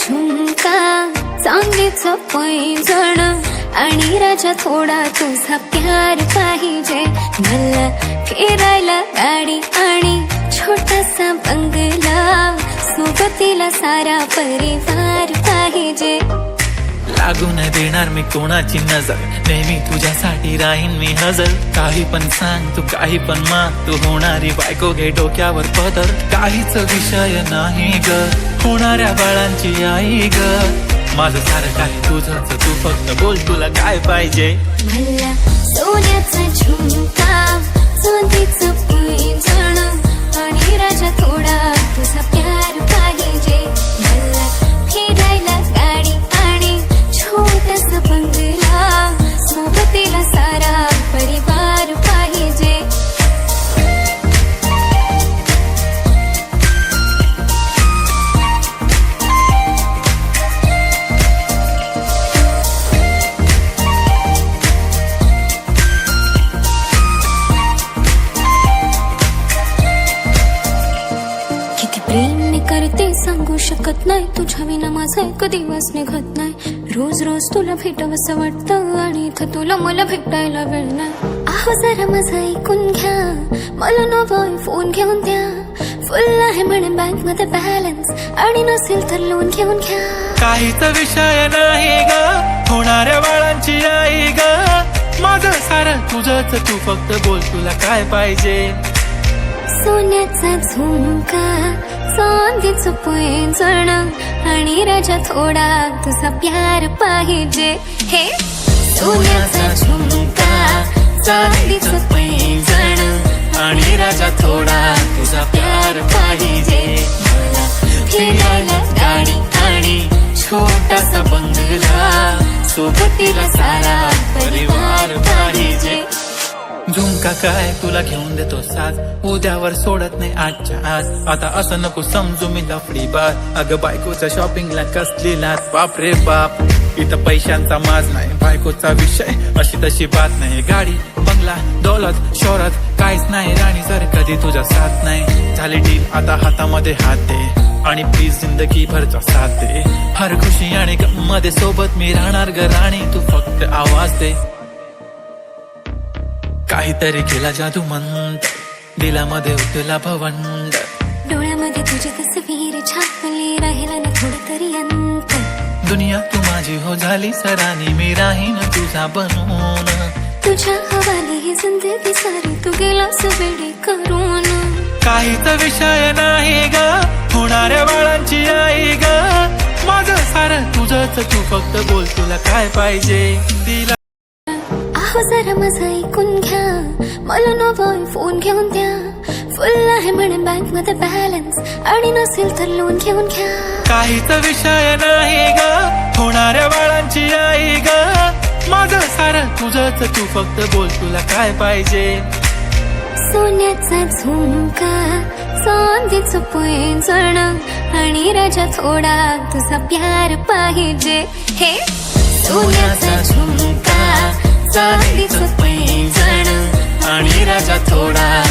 झुमका चांदीचं पैजण आणि राजा थोडा तुझा प्यार पाहिजे. मला फिरायला गाडी आणि छोटासा बंगला सोबतीला सारा परिवार पाहिजे. लागू देणार मी कोणाची नजर? नेहमी तुझ्यासाठी राहीन मी हजर. काही पण सांग तू काही पण माग तू. होणारी बायको घे डोक्यावर पदर. काहीच विषय नाही ग. होणाऱ्या बाळांची आई ग. माझं सारं काय तुझंच तू फक्त बोल तुला काय पाहिजे? सोन्याचा झुमका आणि राजा थोडा तुझा प्यार. शकत नाही. तुझ्या विना माझा एक दिवस निघत नाही. रोज रोज तुला भेटावंसं वाटतं आणि इथं तुला मला भेटायला वेळ नाही. आहो जरा माझं ऐकून घ्या. मला नवं फोन घेऊन द्या. फुल आहे म्हणे बँकमध्ये बॅलन्स आणि नसेल तर लोन घेऊन घ्या. काहीच विषय नाही ग. होणाऱ्या बाळांची आई ग. माझं सारं तुझंच. तू फक्त बोल तुला काय पाहिजे? सोन्याचा झुमका. चांदीचं पैंजण आणि राजा थोडा तुझा प्यार पाहिजे. हे सोन्याचा झुमका चांदीचं पैंजण आणि राजा थोडा तुझा प्यार पाहिजे. मला फिरायला गाडी आणि छोटासा बंगला. सोबतीला सारा झुमका काय? तुला घेऊन देतो साथ उद्यावर सोडत नाही आजच्या आज. आता असं नको समजू मी लफडी बार अगं बायकोच्या शॉपिंगला कसली लाच बाप रे बाप. इथं पैशांचा माज नाही बायकोचा विषय. अशी तशी बात नाही. गाडी बंगला दौलत शोहरत काहीच नाही. राणी सर कधी तुझा साथ नाही. झाली डील आता हातामध्ये हात दे. आणि प्लीज जिंदगी भरचा साथ दे. हर खुशी आणि मध्ये सोबत मी राहणार ग राणी. तू फक्त आवाज दे. काहीतरी केला जादू मंत दिलामध्ये उतला भवंड. डोळ्यामध्ये तुझी तस्वीर छापली राहिला ना थोडं तरी अंत. दुनिया तू माझी हो झाली सरानी मी राहीन तुझा बनून. तुझ्या हवाली ही जिंदगी सारी तू गेलास वेडी करून. काहीच विषय नाही ग होणाऱ्या बाळांची आई ग. माझं सारं तुझंच तू फक्त बोल तुला काय पाहिजे? आहो जरा माझं ऐकून घ्या मला नवं फोन घेऊन द्या. फुल आहे म्हणे बँकमध्ये बॅलन्स आणि नसेल तर लोन घेऊन घ्या. काहीच विषय नाही ग होणाऱ्या बाळांची आई ग. माझं सारं तुझंच तू फक्त बोल तुला काय पाहिजे? सोन्याचा झुमका चांदीचं पैंजण आणि राजा थोडा तुझा प्यार पाहिजे. हे? सोन्याचा झुमका चांदीचं पैंजण आणि राजा थोडा